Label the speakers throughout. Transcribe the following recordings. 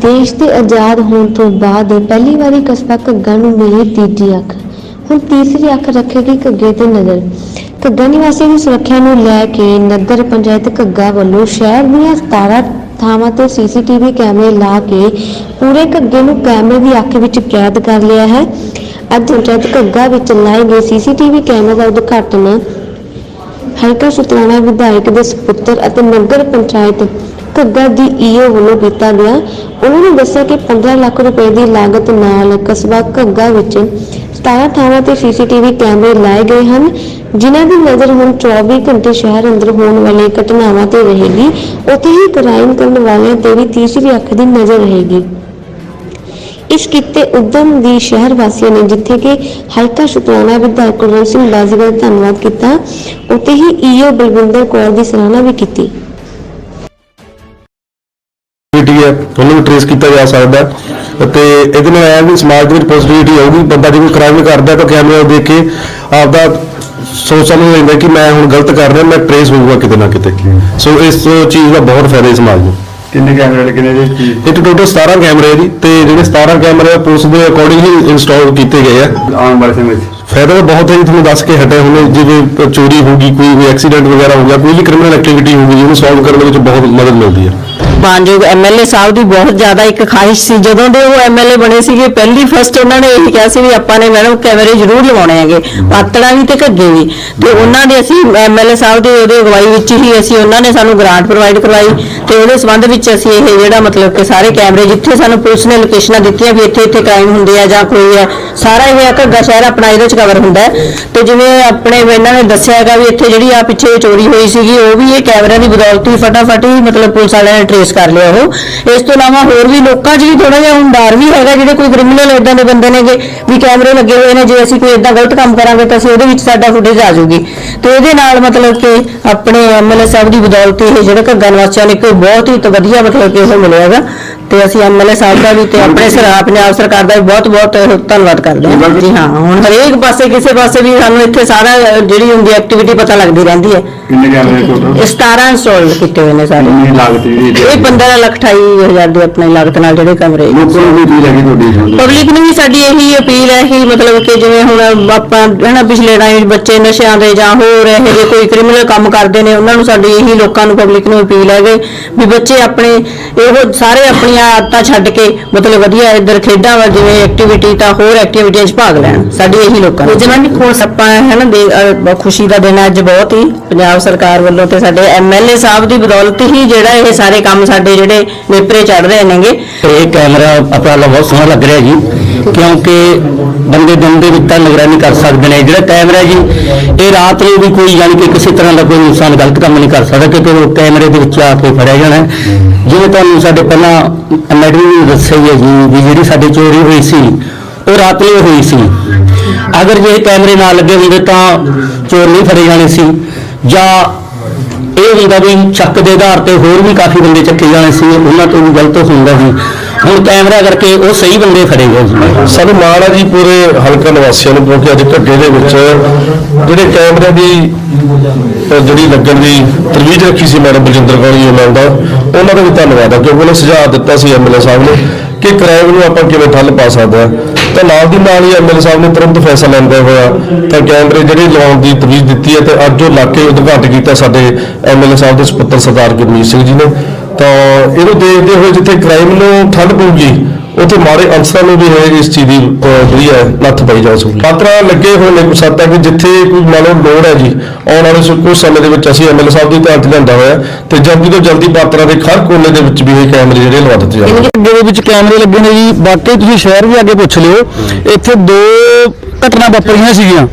Speaker 1: ਦੇਸ਼ ਦੇ ਆਜ਼ਾਦ ਹੋਣ ਤੋਂ ਬਾਅਦ ਪਹਿਲੀ ਵਾਰੀ ਕਸਬਾ ਘੱਗਾ ਨੂੰ ਮਿਲੀ ਤੀਜੀ ਅੱਖ। ਹੁਣ ਤੀਸਰੀ ਅੱਖ ਰੱਖੇਗੀ ਘੱਗੇ ਤੇ ਨਜ਼ਰ ਘੱਗਾ ਨਿਵਾਸੀਆਂ ਦੀ ਸੁਰੱਖਿਆ ਨੂੰ ਲੈ ਕੇ ਨਗਰ ਪੰਚਾਇਤ ਘੱਗਾ ਵੱਲੋਂ ਸ਼ਹਿਰ ਦੀਆਂ 17 ਥਾਵਾਂ ਤੇ ਸੀਸੀਟੀਵੀ ਕੈਮਰੇ ਲਾ ਕੇ ਪੂਰੇ ਘੱਗੇ ਨੂੰ ਕੈਮਰੇ ਦੀ ਅੱਖ ਵਿੱਚ ਕੈਦ ਕਰ ਲਿਆ ਹੈ। ਅੱਜ ਪੰਚਾਇਤ ਘੱਗਾ ਵਿੱਚ ਲਾਏ ਗਏ ਸੀਸੀਟੀਵੀ ਕੈਮਰੇ ਦਾ ਉਦਘਾਟਨ ਹਲਕਾ ਸੁਤਰਾਣਾ ਵਿਧਾਇਕ ਦੇ ਸੁਪੁੱਤਰ ਅਤੇ ਨਗਰ ਪੰਚਾਇਤ ਘੱਗਾ ਦੀ ਈਓ ਵੱਲੋਂ ਕੀਤਾ ਗਿਆ। ਉਹਨਾਂ ਨੇ ਦੱਸਿਆ ਕਿ 15 ਲੱਖ ਰੁਪਏ ਦੀ ਲਾਗਤ ਨਾਲ ਕਸਬਾ ਘੱਗਾ ਵਿੱਚ 17 ਥਾਵਾਂ ਤੇ ਸੀਸੀਟੀਵੀ ਕੈਮਰੇ ਲਾਏ ਗਏ ਹਨ, ਜਿਨ੍ਹਾਂ ਦੀ ਨਜ਼ਰ ਹੁਣ 24 ਘੰਟੇ ਸ਼ਹਿਰ ਅੰਦਰ ਹੋਣ ਵਾਲੀਆਂ ਘਟਨਾਵਾਂ ਤੇ ਰਹੇਗੀ। ਉੱਥੇ ਹੀ ਕ੍ਰਾਈਮ ਕਰਨ ਵਾਲਿਆਂ ਤੇ ਵੀ ਤੀਸਰੀ ਅੱਖ ਦੀ ਨਜ਼ਰ ਰਹੇਗੀ। ਇਸ ਕਿਤੇ ਉਦਮ ਦੀ ਸ਼ਹਿਰ ਵਾਸੀਆਂ ਨੇ ਜਿੱਥੇ ਕਿ ਹਲਕਾ ਸ਼ੁਕਰਾਨਾ ਵਿਧਾਇਕ ਕੁਲਵੰਤ ਸਿੰਘ ਬਾਜਵਾ ਦਾ ਧੰਨਵਾਦ ਕੀਤਾ, ਉੱਥੇ ਹੀ ਈਓ ਬਲਵਿੰਦਰ ਕੌਰ ਦੀ ਸਰਾਹਨਾ ਵੀ ਕੀਤੀ।
Speaker 2: ਪੋਜ਼ਿਟਿਵਿਟੀ ਹੈ ਉਹਨੂੰ ਵੀ ਟ੍ਰੇਸ ਕੀਤਾ ਜਾ ਸਕਦਾ ਹੈ। ਤੇ ਇਹਦੇ ਨਾਲ ਆਇਆ ਵੀ ਸਮਾਜ ਦੇ ਵਿੱਚ ਪੋਜ਼ਿਟਿਵਿਟੀ ਆਊਗੀ ਬੰਦਾ ਜੇ ਕੋਈ ਕ੍ਰਾਈਮ ਕਰਦਾ ਤਾਂ ਕੈਮਰਾ ਦੇਖ ਕੇ ਆਪਦਾ ਸੋਚ ਸਮਝ ਲੈਂਦਾ ਕਿ ਮੈਂ ਹੁਣ ਗਲਤ ਕਰ ਰਿਹਾ ਮੈਂ ਟ੍ਰੇਸ ਹੋਊਗਾ ਕਿਤੇ ਨਾ ਕਿਤੇ। ਸੋ ਇਸ ਚੀਜ਼ ਦਾ ਬਹੁਤ ਫਾਇਦਾ ਹੈ ਸਮਾਜ ਨੂੰ।
Speaker 3: ਕਿੰਨੇ ਕੈਮਰੇ ਲੱਗੇ ਨੇ ਜੀ
Speaker 2: ਇਹ ਟੋਟਲ 17 ਕੈਮਰੇ ਜੀ ਤੇ ਜਿਹੜੇ 17 ਕੈਮਰੇ ਪੁਲਿਸ ਦੇ ਅਕੋਰਡਿੰਗ ਹੀ ਇੰਸਟਾਲ ਕੀਤੇ ਗਏ ਆ।
Speaker 3: ਆਉਣ ਵਾਲੇ ਸਮੇਂ 'ਚ
Speaker 2: ਫਾਇਦਾ ਤਾਂ ਬਹੁਤ ਹੈ ਜੀ ਤੁਹਾਨੂੰ ਦੱਸ ਕੇ ਹਟੇ ਹੁਣੇ ਜਿਵੇਂ ਚੋਰੀ ਹੋ ਗਈ ਕੋਈ ਵੀ ਐਕਸੀਡੈਂਟ ਵਗੈਰਾ ਹੋ ਗਿਆ ਕੋਈ ਵੀ ਕ੍ਰਿਮੀਨਲ ਐਕਟੀਵਿਟੀ ਹੋ ਗਈ ਉਹਨੂੰ ਸੋਲਵ ਕਰਨ ਦੇ ਵਿੱਚ ਬਹੁਤ ਮਦਦ ਮਿਲਦੀ ਹੈ।
Speaker 4: ਮਾਨਯੋਗ ਐਮਐਲਏ ਸਾਹਿਬ ਦੀ ਬਹੁਤ ਜ਼ਿਆਦਾ ਇੱਕ ਖਾਹਿਸ਼ ਸੀ। ਜਦੋਂ ਦੇ ਉਹ ਐਮਐਲਏ ਬਣੇ ਸੀਗੇ, ਪਹਿਲੀ ਫਸਟ ਉਹਨਾਂ ਨੇ ਇਹੀ ਕਿਹਾ ਸੀ ਵੀ ਆਪਾਂ ਨੇ ਮੈਡਮ ਕੈਮਰੇ ਜ਼ਰੂਰ ਲਵਾਉਣੇ ਹੈਗੇ, ਪਾਤੜਾ ਵੀ ਤੇ ਘੱਗੇ ਵੀ। ਤੇ ਉਹਨਾਂ ਦੇ ਅਸੀਂ ਐਮਐਲਏ ਸਾਹਿਬ ਦੇ ਉਹਦੇ ਅਗਵਾਈ ਵਿੱਚ ਹੀ ਅਸੀਂ ਉਹਨਾਂ ਨੇ ਸਾਨੂੰ ਗ੍ਰਾਂਟ ਪ੍ਰੋਵਾਈਡ ਕਰਵਾਈ ਤੇ ਉਹਦੇ ਸੰਬੰਧ ਵਿੱਚ ਅਸੀਂ ਇਹ ਜਿਹੜਾ ਮਤਲਬ ਕਿ ਸਾਰੇ ਕੈਮਰੇ ਜਿੱਥੇ ਸਾਨੂੰ ਪੁਲਿਸ ਨੇ ਲੋਕੇਸ਼ਨਾਂ ਦਿੱਤੀਆਂ ਵੀ ਇੱਥੇ ਇੱਥੇ ਕ੍ਰਾਈਮ ਹੁੰਦੇ ਆ ਜਾਂ ਕੋਈ ਹੈ ਸਾਰਾ ਇਹ ਘੱਗਾ ਸ਼ਹਿਰ ਆਪਣਾ ਇਹਦੇ ਚ ਕਵਰ ਹੁੰਦਾ ਹੈ। ਤੇ ਜਿਵੇਂ ਆਪਣੇ ਇਹਨਾਂ ਨੇ ਦੱਸਿਆ ਹੈਗਾ ਵੀ ਇੱਥੇ ਜਿਹੜੀ ਆ ਪਿੱਛੇ ਚੋਰੀ ਹੋਈ ਸੀਗੀ, ਉਹ ਵੀ ਇਹ ਕੈਮਰਿਆਂ ਦੀ ਬਦੌਲਤ ਹੀ ਫਟਾਫਟ ਹੀ ਮਤਲਬ ਪੁਲਿਸ ਵਾਲਿਆਂ ਨੇ ਟ੍ਰੇਸ ਕਰ ਲਿਆ ਉਹ। ਇਸ ਤੋਂ ਇਲਾਵਾ ਹੋਰ ਵੀ ਲੋਕਾਂ 'ਚ ਵੀ ਥੋੜਾ ਜਿਹਾ ਹੁਣ ਡਰ ਵੀ ਹੈਗਾ ਜਿਹੜੇ ਕੋਈ ਕ੍ਰਿਮੀਨਲ ਇਦਾਂ ਦੇ ਬੰਦੇ ਨੇਗੇ ਵੀ ਕੈਮਰੇ ਲੱਗੇ ਹੋਏ ਨੇ, ਜੇ ਅਸੀਂ ਕੋਈ ਇਦਾਂ ਗਲਤ ਕੰਮ ਕਰਾਂਗੇ ਤਾਂ ਅਸੀਂ ਉਹਦੇ ਵਿੱਚ ਸਾਡਾ ਫੁਟੇਜ ਆ ਜਾਊਗੀ। ਤੇ ਇਹਦੇ ਨਾਲ ਮਤਲਬ ਕਿ ਆਪਣੇ ਐਮਐਲਏ ਸਾਹਿਬ ਦੀ ਬਦੌਲਤ ਇਹ ਜਿਹੜਾ ਘੱਗਾ ਨਿਵਾਸੀਆਂ ਨੇ ਕੋਈ ਬਹੁਤ ਹੀ ਵਧੀਆ ਮਤਲਬ ਕਿ ਇਹ ਮਿਲਿਆ ਹੈਗਾ। ਤੇ ਅਸੀਂ ਐਮਐਲਏ ਸਾਹਿਬ ਦਾ ਵੀ ਤੇ ਆਪਣੇ ਸਰਕਾਰ ਪੰਜਾਬ ਸਰਕਾਰ ਦਾ ਵੀ ਬਹੁਤ ਬਹੁਤ ਧੰਨਵਾਦ ਕਰਦੇ ਹਾਂ। ਜੀ ਹਾਂ ਹੁਣ ਹਰੇਕ ਪਾਸੇ ਕਿਸੇ ਪਾਸੇ ਵੀ ਸਾਨੂੰ ਇੱਥੇ ਸਾਰਾ ਜਿਹੜੀ ਹੁੰਦੀ ਐਕਟੀਵਿਟੀ ਪਤਾ ਲੱਗਦੀ ਰਹਿੰਦੀ ਹੈ।
Speaker 3: ਕਿੰਨੇ ਕੈਮਰੇ ਟੋਟਲ
Speaker 4: ਇਹ 17 ਇੰਸਟਾਲ ਕੀਤੇ ਹੋਏ ਨੇ ਸਾਰੇ।
Speaker 3: ਕਿੰਨੀ ਲਾਗਤ ਜਿਹੜੀ
Speaker 4: ਇਹ 15 ਲੱਖ 28 ਹਜ਼ਾਰ ਦੀ ਆਪਣੀ ਲਾਗਤ ਨਾਲ ਜਿਹੜੇ ਕਮਰੇ
Speaker 3: ਲੋਕਾਂ ਨੂੰ ਵੀ ਕੀ ਲੱਗੀ ਤੁਹਾਡੀ ਸੁਣ
Speaker 4: ਪਬਲਿਕ ਨੂੰ ਵੀ ਸਾਡੀ ਇਹੀ ਅਪੀਲ ਹੈ ਕਿ ਮਤਲਬ ਕਿ ਜਿਵੇਂ ਹੁਣ ਆਪਾਂ ਹਨਾ ਪਿਛਲੇ ਟਾਈਮ ਬੱਚੇ ਨਸ਼ਿਆਂ ਦੇ ਜਾਂ ਹੋਰ ਇਹੋ ਜਿਹੇ ਕੋਈ ਕ੍ਰਿਮੀਨਲ ਕੰਮ ਕਰਦੇ ਨੇ ਉਹਨਾਂ ਨੂੰ ਸਾਡੀ ਇਹੀ ਲੋਕਾਂ ਨੂੰ ਪਬਲਿਕ ਨੂੰ ਅਪੀਲ ਹੈ ਕਿ ਵੀ ਬੱਚੇ ਆਪਣੇ ਇਹੋ ਸਾਰੇ ਆਪਣੀਆਂ ਆਦਤਾਂ ਛੱਡ ਕੇ ਮਤਲਬ ਵਧੀਆ ਇੱਧਰ ਖੇਡਾਂ ਵੱਲ ਜਿਵੇਂ ਐਕਟੀਵਿਟੀ ਤਾਂ ਹੋਰ ਐਕਟੀਵਿਟੀਆਂ 'ਚ ਭਾਗ ਲੈਣ। ਸਾਡੀ ਇਹੀ ਲੋਕਾਂ ਨੂੰ ਜਿਵੇਂ ਵੀ ਖੋਸ ਆਪਾਂ ਹੈ ਨਾ ਦੇ- ਖੁਸ਼ੀ ਦਾ ਦਿਨ ਹੈ ਅੱਜ ਬਹੁਤ ਹੀ ਪੰਜਾਬ ਸਰਕਾਰ ਵੱਲੋਂ ਤੇ ਸਾਡੇ ਐਮਐਲਏ ਸਾਹਿਬ ਦੀ ਬਦੌਲਤ ਹੀ ਜਿਹੜਾ ਇਹ ਸਾਰੇ ਕੰਮ ਸਾਡੇ ਜਿਹੜੇ ਨੇਪਰੇ ਚੜ ਰਹੇ ਨੇਗੇ।
Speaker 5: ਇਹ ਕੈਮਰਾ ਉਪਰਾਲਾ ਬਹੁਤ ਸੋਹਣਾ ਲੱਗ ਰਿਹਾ ਜੀ ਕਿਉਂਕਿ ਬੰਦੇ ਦਿਨ ਦੇ ਵਿੱਚ ਤਾਂ ਨਿਗਰਾਨੀ ਕਰ ਸਕਦੇ ਨੇ। ਜਿਹੜਾ ਕੈਮਰਾ ਜੀ ਇਹ ਰਾਤ ਨੂੰ ਵੀ ਕੋਈ ਯਾਨੀ ਕਿ ਕਿਸੇ ਤਰ੍ਹਾਂ ਦਾ ਕੋਈ ਇਨਸਾਨ ਗਲਤ ਕੰਮ ਨਹੀਂ ਕਰ ਸਕਦਾ ਕਿਉਂਕਿ ਉਹ ਕੈਮਰੇ ਦੇ ਵਿੱਚ ਆ ਕੇ ਫੜਿਆ ਜਾਣਾ ਹੈ। ਜਿਵੇਂ ਤੁਹਾਨੂੰ ਸਾਡੇ ਪਹਿਲਾਂ ਮੈਡਮ ਨੇ ਦੱਸਿਆ ਹੀ ਹੈ ਜੀ ਵੀ ਜਿਹੜੀ ਸਾਡੀ ਚੋਰੀ ਹੋਈ ਸੀ, ਉਹ ਰਾਤ ਨੂੰ ਹੋਈ ਸੀ। ਅਗਰ ਜੇ ਕੈਮਰੇ ਨਾ ਲੱਗੇ ਹੁੰਦੇ ਤਾਂ ਚੋਰ ਨਹੀਂ ਫੜੇ ਜਾਣੇ ਸੀ। ਜਾਂ ਇਹ ਹੁੰਦਾ ਵੀ ਚੱਕ ਦੇ ਆਧਾਰ ਤੇ ਹੋਰ ਵੀ ਕਾਫੀ ਬੰਦੇ ਚੱਕੇ ਜਾਣੇ ਸੀ, ਉਹਨਾਂ ਤੋਂ ਵੀ ਗਲਤ ਹੁੰਦਾ ਸੀ। ਹੁਣ ਕੈਮਰਾ ਕਰਕੇ ਉਹ ਸਹੀ ਬੰਦੇ ਫੜੇ ਗਏ ਜੀ
Speaker 2: ਸਾਨੂੰ ਮਾਣ ਹੈ ਜੀ ਪੂਰੇ ਹਲਕਾ ਨਿਵਾਸੀਆਂ ਨੂੰ, ਕਿਉਂਕਿ ਅੱਜ ਘੱਗੇ ਦੇ ਵਿੱਚ ਜਿਹੜੇ ਕੈਮਰੇ ਦੀ ਜਿਹੜੀ ਲੱਗਣ ਦੀ ਤਰਵੀਜ ਰੱਖੀ ਸੀ ਮੈਡਮ ਬਲਜਿੰਦਰ ਕੌਰ ਜੀ, ਉਹਨਾਂ ਦਾ ਉਹਨਾਂ ਦਾ ਵੀ ਧੰਨਵਾਦ ਆ, ਕਿਉਂਕਿ ਉਹਨੇ ਸੁਝਾਅ ਦਿੱਤਾ ਸੀ ਐਮਐਲਏ ਸਾਹਿਬ ਨੇ ਕਿ ਕ੍ਰਾਈਮ ਨੂੰ ਆਪਾਂ ਕਿਵੇਂ ਠੱਲ ਪਾ ਸਕਦੇ ਹਾਂ ਤਾਂ ਨਾਲ ਦੀ ਨਾਲ ਹੀ ਐਮਐਲਏ ਸਾਹਿਬ ਨੇ ਤੁਰੰਤ ਫੈਸਲਾ ਲੈਂਦੇ ਹੋਇਆ। ਤਾਂ ਕੈਮਰੇ ਜਿਹੜੇ ਲਾਉਣ ਦੀ ਤਰਵੀਜ ਦਿੱਤੀ ਹੈ ਤੇ ਅੱਜ ਉਹ ਇਲਾਕੇ ਉਦਘਾਟਨ ਕੀਤਾ ਸਾਡੇ ਐਮਐਲਏ ਸਾਹਿਬ ਦੇ ਸੁਪੁੱਤਰ ਸਰਦਾਰ ਗੁਰਮੀਤ ਸਿੰਘ ਜੀ ਨੇ। ਤਾਂ ਇਹਨੂੰ ਦੇਖਦੇ ਹੋਏ ਜਿੱਥੇ ਕ੍ਰਾਈਮ ਨੂੰ ਠੱਲ ਪਊਗੀ ਉੱਥੇ ਮਾੜੇ ਅਨਸਰਾਂ ਨੂੰ ਵੀ ਇਹ ਇਸ ਚੀਜ਼ ਦੀ ਅਹ, ਵਧੀਆ ਨੱਥ ਪਾਈ ਜਾ ਸਕਦੀ। ਪਾਤਰਾ ਲੱਗੇ ਹੋਏ ਨੇ ਕੁਛ ਹੱਦ ਤੱਕ ਜਿੱਥੇ ਕੋਈ ਮੰਨ ਲਓ ਲੋੜ ਹੈ ਜੀ ਆਉਣ ਵਾਲੇ ਸ- ਕੁਝ ਸਮੇਂ ਦੇ ਵਿੱਚ ਅਸੀਂ ਐਮਐਲਏ ਸਾਹਿਬ ਦੀ ਧਿਆਨ 'ਚ ਲਿਆਂਦਾ ਹੋਇਆ ਤੇ ਜਲਦੀ ਤੋਂ ਜਲਦੀ ਪਾਤਰਾ ਦੇ ਹਰ ਕੋਨੇ ਦੇ ਵਿੱਚ ਵੀ ਇਹ ਕੈਮਰੇ ਜਿਹੜੇ ਲਵਾ ਦਿੱਤੇ ਜਾਣਗੇ।
Speaker 5: ਅੱਗੇ ਦੇ ਵਿੱਚ ਕੈਮਰੇ ਲੱਗੇ ਨੇ ਜੀ ਬਾਕੀ ਤੁਸੀਂ ਸ਼ਹਿਰ ਵੀ ਅੱਗੇ ਪੁੱਛ ਲਿਓ ਇੱਥੇ ਦੋ ਘਟਨਾ ਵਾਪਰੀਆਂ ਸੀਗੀਆਂ।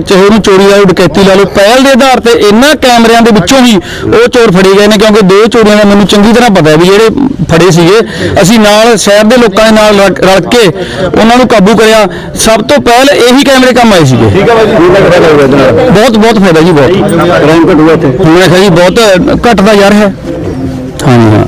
Speaker 5: ਚਾਹੇ ਉਹਨੂੰ ਚੋਰੀ ਲਓ ਡਕੈਤੀ ਲਾ ਲਓ ਪਹਿਲ ਦੇ ਆਧਾਰ ਤੇ ਇਹਨਾਂ ਕੈਮਰਿਆਂ ਦੇ ਵਿੱਚੋਂ ਹੀ ਉਹ ਚੋਰ ਫੜੇ ਗਏ ਨੇ ਕਿਉਂਕਿ ਦੋ ਚੋਰੀਆਂ ਦਾ ਮੈਨੂੰ ਚੰਗੀ ਤਰ੍ਹਾਂ ਪਤਾ ਹੈ ਵੀ ਜਿਹੜੇ ਫੜੇ ਸੀਗੇ ਅਸੀਂ ਨਾਲ ਸ਼ਹਿਰ ਦੇ ਲੋਕਾਂ ਦੇ ਨਾਲ ਰਲ- ਕੇ ਉਹਨਾਂ ਨੂੰ ਕਾਬੂ ਕਰਿਆ। ਸਭ ਤੋਂ ਪਹਿਲ ਇਹੀ ਕੈਮਰੇ ਕੰਮ ਆਏ ਸੀਗੇ।
Speaker 3: ਠੀਕ ਹੈ ਬਾਈ ਜੀ।
Speaker 5: ਬਹੁਤ ਬਹੁਤ ਫਾਇਦਾ ਜੀ ਬਹੁਤ।
Speaker 3: ਕ੍ਰਾਈਮ ਘਟੂਗਾ ਇੱਥੇ।
Speaker 5: ਮੈਂ ਕਿਹਾ ਜੀ ਬਹੁਤ ਘਟਦਾ ਯਾਰ ਹੈ। ਹਾਂਜੀ ਹਾਂ।